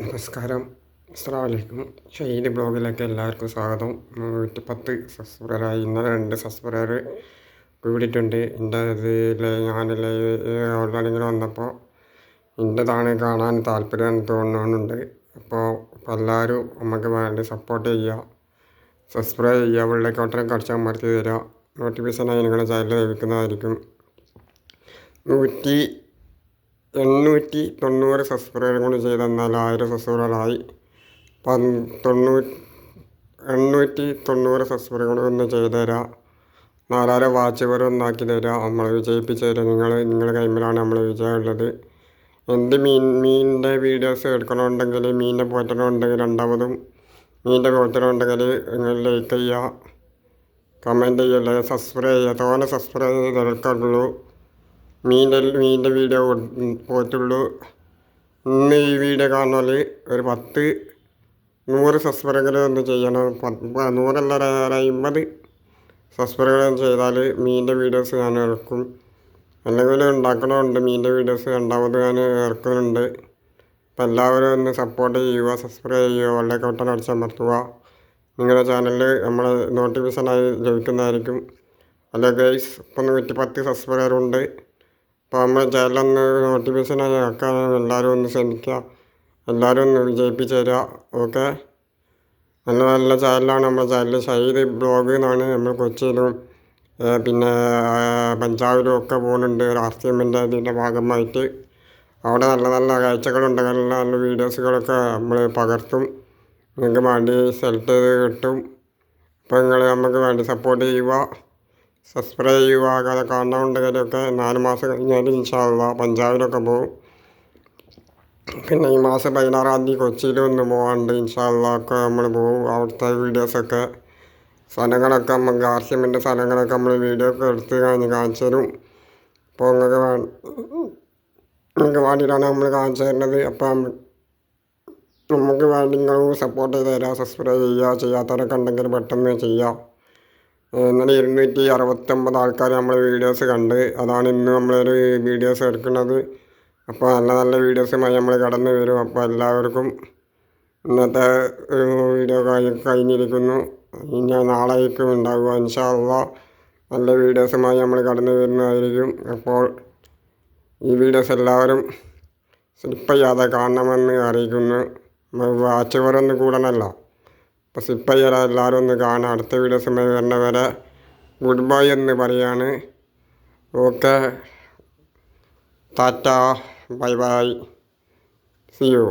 നമസ്കാരം. അസ്സാം വലൈക്കും ഷെയ്ഡ് ബ്ലോഗിലേക്ക് എല്ലാവർക്കും സ്വാഗതം. നൂറ്റി പത്ത് സബ്സ്ക്രൈബറായി. ഇന്നലെ രണ്ട് സബ്സ്ക്രൈബർ കൂടിയിട്ടുണ്ട്. എന്റെ ഇതിൽ ഞാൻ ഓൾറെഡിങ്ങനെ വന്നപ്പോൾ എന്റെതാണ് കാണാൻ താല്പര്യം തോന്നുന്നുണ്ട്. അപ്പോൾ എല്ലാവരും നമുക്ക് വേണ്ടി സപ്പോർട്ട് ചെയ്യുക. സബ്സ്ക്രൈബ് ചെയ്യുക. വെള്ളക്കോട്ടനെ കുറച്ച് അമർത്തി തരിക. നോട്ടിഫിക്കേഷനായി നിങ്ങളുടെ ചാനൽ ലഭിക്കുന്നതായിരിക്കും. നൂറ്റി എണ്ണൂറ്റി തൊണ്ണൂറ് സബ്സ്ക്രൈബർ കൂടി ചെയ്ത് ആയിരം സബ്സ്ക്രൈബറായി. തൊണ്ണൂറ്റി എണ്ണൂറ്റി തൊണ്ണൂറ് സബ്സ്ക്രൈബർ കൂടി ഒന്ന് ചെയ്ത് തരാം. നാലായിരം വാച്ച് വരെ ഒന്നാക്കി തരാം. നമ്മൾ വിജയിപ്പിച്ച് തരാം. നിങ്ങൾ നിങ്ങളുടെ കൈമ്പിലാണ് നമ്മൾ വിജയമുള്ളത്. എന്ത് മീൻ മീനിന്റെ വീഡിയോസ് എടുക്കണമെന്നുണ്ടെങ്കിൽ മീനിന്റെ പോറ്റണമുണ്ടെങ്കിൽ രണ്ടാമതും മീനിന്റെ പോറ്റണമുണ്ടെങ്കിൽ നിങ്ങൾ ലൈക്ക് ചെയ്യുക. കമന്റ് ചെയ്യുക. സബ്സ്ക്രൈബ് ചെയ്യുക തോനെ സബ്സ്ക്രൈബ് ചെയ്ത് എടുക്കാറുള്ളൂ മീന്റെ മീനിന്റെ വീഡിയോ പോയിട്ടുള്ളൂ. ഇന്ന് ഈ വീഡിയോ കാണാൽ ഒരു പത്ത് നൂറ് സബ്സ്ക്രൈബറുകൾ ഒന്ന് ചെയ്യണം. നൂറല്ല അമ്പത് സബ്സ്ക്രൈബറുകൾ ചെയ്താൽ മീന്റെ വീഡിയോസ് ഞാൻ ഇറക്കും. അല്ലെങ്കിൽ ഉണ്ടാക്കണമുണ്ട് മീന്റെ വീഡിയോസ്. രണ്ടാമത് ഞാൻ ഇറക്കുന്നുണ്ട്. അപ്പം എല്ലാവരും ഒന്ന് സപ്പോർട്ട് ചെയ്യുക സബ്സ്ക്രൈബ് ചെയ്യുക വളരെ കൊട്ടൻ അടിച്ചമർത്തുക നിങ്ങളുടെ ചാനലിൽ നമ്മൾ നോട്ടിഫിക്കേഷനായി ലഭിക്കുന്നതായിരിക്കും. അല്ല ഗൈസ് ഇപ്പം നൂറ്റി പത്ത് സബ്സ്ക്രൈബറുണ്ട്. അപ്പോൾ നമ്മൾ ചാനലൊന്ന് നോട്ടിഫിക്കേഷനായി ആക്കാൻ എല്ലാവരും ഒന്ന് ശ്രമിക്കുക എല്ലാവരും ഒന്ന് വിജയിപ്പിച്ച് തരിക ഓക്കെ? നല്ല നല്ല ചാനലാണ് നമ്മുടെ ചാനൽ. ഷൈദ് ബ്ലോഗ് എന്നാണ് നമ്മൾ കൊച്ചിയിലും പിന്നെ പഞ്ചാബിലും ഒക്കെ പോകുന്നുണ്ട്. രാഷ്ട്രീയത്തിന്റെ ഇതിന്റെ ഭാഗമായിട്ട്. അവിടെ നല്ല നല്ല കാഴ്ചകളുണ്ട്. നല്ല നല്ല വീഡിയോസുകളൊക്കെ നമ്മൾ പകർത്തും. നിങ്ങൾക്ക് വേണ്ടി സെലക്ട് ചെയ്ത് കിട്ടും. അപ്പോൾ നിങ്ങൾ നമുക്ക് വേണ്ടി സപ്പോർട്ട് ചെയ്യുക. സബ്സ്ക്രൈബ് ചെയ്യുക അങ്ങനെ കാണണമെന്നുണ്ടെങ്കിലൊക്കെ നാല് മാസം കഴിഞ്ഞാൽ ഇൻഷാല്ല പഞ്ചാബിലൊക്കെ പോകും പിന്നെ ഈ മാസം പതിനാറാം തീയതി കൊച്ചിയിൽ ഒന്ന് പോകാണ്ട് ഇൻഷാല്ല ഒക്കെ നമ്മൾ പോകും അവിടുത്തെ വീഡിയോസൊക്കെ സ്ഥലങ്ങളൊക്കെ നമ്മൾ ഗാർഷ്യമിന്റെ സ്ഥലങ്ങളൊക്കെ നമ്മൾ വീഡിയോ ഒക്കെ എടുത്ത് കഴിഞ്ഞ് കാണിച്ചു തരും. അപ്പോൾ നിങ്ങൾക്ക് നിങ്ങൾക്ക് വേണ്ടിയിട്ടാണ് നമ്മൾ കാണിച്ചു തരുന്നത്. അപ്പം നമുക്ക് വേണ്ടി നിങ്ങൾ സപ്പോർട്ട് ചെയ്ത് തരാം സബ്സ്ക്രൈബ് ചെയ്യുക ചെയ്യാത്തവരൊക്കെ ഉണ്ടെങ്കിൽ പെട്ടെന്ന് ചെയ്യാം. ഇന്നലെ ഇരുന്നൂറ്റി അറുപത്തൊമ്പത് ആൾക്കാർ നമ്മൾ വീഡിയോസ് കണ്ട് അതാണ് ഇന്ന് നമ്മളൊരു വീഡിയോസ് എടുക്കുന്നത്. അപ്പോൾ നല്ല നല്ല വീഡിയോസുമായി നമ്മൾ കടന്നു വരും. അപ്പോൾ എല്ലാവർക്കും ഇന്നത്തെ വീഡിയോ കഴിഞ്ഞിരിക്കുന്നു. ഇനി നാളേക്കും ഉണ്ടാകുക ഇൻഷാല്ല നല്ല വീഡിയോസുമായി നമ്മൾ കടന്നു വരുന്നതായിരിക്കും. അപ്പോൾ ഈ വീഡിയോസ് എല്ലാവരും സ്ലിപ്പ് ചെയ്യാതെ കാണണമെന്ന് അറിയിക്കുന്നു. വാച്ച് വരൊന്നും കൂടണമല്ലോ അപ്പോൾ ഇപ്പം ചെയ്യാതെ എല്ലാവരും ഒന്ന് കാണാം. അടുത്ത വീഡിയോ സമയം വരുന്നവരെ ഗുഡ് ബൈ എന്ന് പറയാണ്. Okay. Tata. Bye bye. See you